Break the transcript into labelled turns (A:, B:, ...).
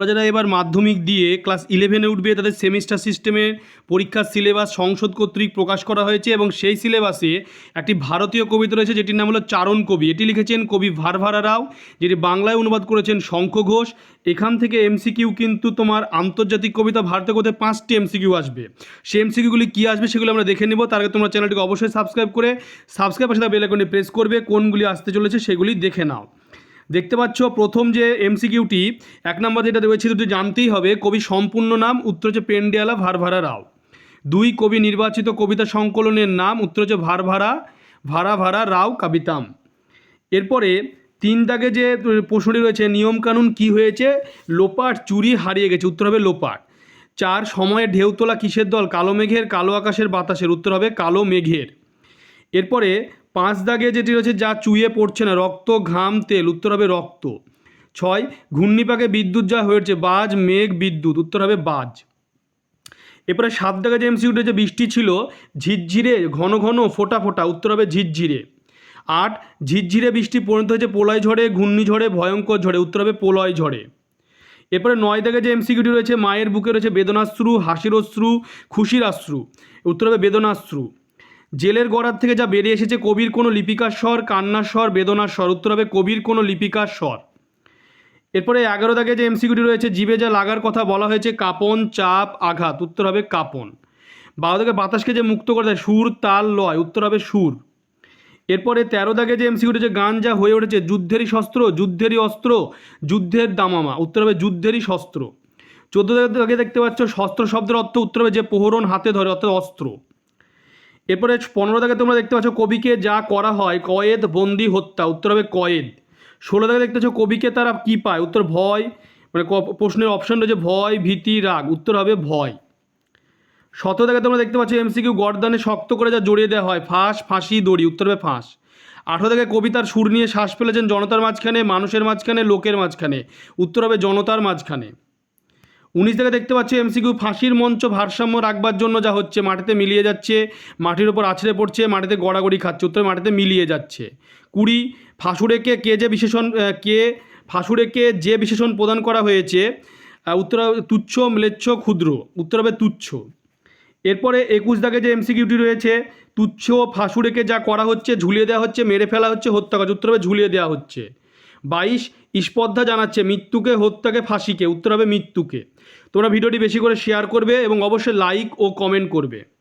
A: যারা এবার মাধ্যমিক দিয়ে ক্লাস ইলেভেনে উঠবে, তাদের সেমিস্টার সিস্টেমে পরীক্ষার সিলেবাস সংসদ কর্তৃক প্রকাশ করা হয়েছে এবং সেই সিলেবাসে একটি ভারতীয় কবিতা রয়েছে, যেটির নাম হলো চারণ কবি। এটি লিখেছেন কবি ভারভারা রাও যেটি বাংলায় অনুবাদ করেছেন শঙ্খ ঘোষ। এখান থেকে এমসিকিউ কিন্তু তোমার আন্তর্জাতিক কবিতা ভারতীয় কোথায় পাঁচটি এমসিকিউ আসবে। সেই এমসিকিউগুলি কী আসবে সেগুলো আমরা দেখে নেব। তার আগে তোমরা চ্যানেলটিকে অবশ্যই সাবস্ক্রাইব করে সাবস্ক্রাইব পাশে বেল আইকনটি প্রেস করবে, কোনগুলি আসতে চলেছে সেগুলি দেখে নাও। দেখতে পাচ্ছ প্রথম যে এমসিকিউটি এক নম্বর যেটা রয়েছে দুটি জানতেই হবে, কবি সম্পূর্ণ নাম, উত্তর হচ্ছে পেন্ডিয়ালা ভারভারা রাও। দুই কবি নির্বাচিত কবিতা সংকলনের নাম, উত্তর হচ্ছে ভারভারা ভারা ভারা রাও কাবিতাম। এরপরে তিন দাগে যে প্রশ্নটি রয়েছে, নিয়মকানুন কি হয়েছে? লোপাট চুরি হারিয়ে গেছে, উত্তর হবে লোপাট। চার, সময়ে ঢেউ তোলা কিসের দল? কালো মেঘের, কালো আকাশের বাতাসের, উত্তর হবে কালো মেঘের। এরপরে পাঁচ দাগে যেটি রয়েছে যা চুইয়ে পড়ছে না, রক্ত, ঘাম, তেল, উত্তর হবে রক্ত। ছয়, ঘূর্ণিপাকে বিদ্যুৎ যা হয়েছে, বাজ, মেঘ, বিদ্যুৎ, উত্তর হবে বাজ। এরপরে সাত দাগে যে এমসিউটে যে বৃষ্টি ছিল, ঝিরঝিরে, ঘন ঘন, ফোটা ফোটা, উত্তর হবে ঝিরঝিরে। আট, ঝিরঝিরে বৃষ্টি পরিণত হয়েছে পোলয় ঝড়ে, ঘূর্ণিঝড়ে, ভয়ঙ্কর ঝড়ে, উত্তর হবে পোলয় ঝড়ে। এরপরে নয় দাগে যে এমসিকিউটি রয়েছে, মায়ের বুকে রয়েছে বেদনাশ্রু হাসির অশ্রু খুশির আশ্রু, উত্তর হবে বেদনাশ্রু। জেলের গড়ার থেকে যা বেরিয়ে এসেছে কবির কোনো লিপিকার স্বর, কান্নার স্বর, বেদনার স্বর। উত্তর হবে কবির কোনো লিপিকার স্বর। এরপরে এগারো দাগে যে এমসিকিউটি রয়েছে জীবে যা লাগার কথা বলা হয়েছে, কাপন, চাপ, আঘাত। উত্তর হবে কাপন। বারো দাগে বাতাসকে যে মুক্ত করে দেয়, সুর, তাল, লয়। উত্তর হবে সুর। এরপরে তেরো দাগে যে এমসিকিউটি যে গান যা হয়ে উঠেছে, যুদ্ধেরই শস্ত্র, যুদ্ধেরই অস্ত্র, যুদ্ধের দামামা। উত্তর হবে যুদ্ধেরই শস্ত্র। চোদ্দ দাগে দেখতে পাচ্ছ, শস্ত্র শব্দের অর্থ উত্তর হবে যে প্রহরণ হাতে ধরে, অর্থাৎ অস্ত্র। এরপরে পনেরো দাগে তোমরা দেখতে পাচ্ছ কবিকে যা করা হয়, কয়েদ, বন্দি, হত্যা, উত্তর হবে কয়েদ। ষোলো দাগে দেখতে পাচ্ছ কবিকে তারা কী পায়? উত্তর ভয় মানে প্রশ্নের অপশন রয়েছে ভয়, ভীতি, রাগ, উত্তর হবে ভয়। সতেরো দাগে তোমরা দেখতে পাচ্ছ এমসিকিউ গর্দানে শক্ত করে যা জড়িয়ে দেওয়া হয়, ফাঁস, ফাঁসি, দড়ি, উত্তর হবে ফাঁস। আঠেরো দাগে কবিতার সুর নিয়ে শ্বাস ফেলেছেন জনতার মাঝখানে, মানুষের মাঝখানে, লোকের মাঝখানে, উত্তর হবে জনতার মাঝখানে। উনিশ থেকে দেখতে পাচ্ছি এমসিকিউ, ফাঁসির মঞ্চ ভারসাম্য রাখবার জন্য যা হচ্ছে, মাটিতে মিলিয়ে যাচ্ছে, মাটির ওপর আছড়ে পড়ছে, মাটিতে গড়াগড়ি খাচ্ছে, উত্তরে মাটিতে মিলিয়ে যাচ্ছে কুড়ি, ফাঁসুড়েকে কে যে বিশেষণ কে, ফাঁসুড়েকে যে বিশেষণ প্রদান করা হয়েছে উত্তর তুচ্ছ, ম্লেচ্ছ, ক্ষুদ্র, উত্তর হবে তুচ্ছ এরপরে একুশ দাগে যে এমসিকিউটি রয়েছে, তুচ্ছ ফাঁসুড়েকে যা করা হচ্ছে, ঝুলিয়ে দেওয়া হচ্ছে, মেরে ফেলা হচ্ছে হত্যা হচ্ছে। উত্তর হবে ঝুলিয়ে দেওয়া হচ্ছে বাইশ স্পর্ধা জানাচ্ছে, মৃত্যুকে, হত্যাকে, ফাঁসিকে, উত্তর হবে মৃত্যুকে। তোমরা ভিডিওটি বেশি করে শেয়ার করবে এবং অবশ্যই লাইক ও কমেন্ট করবে।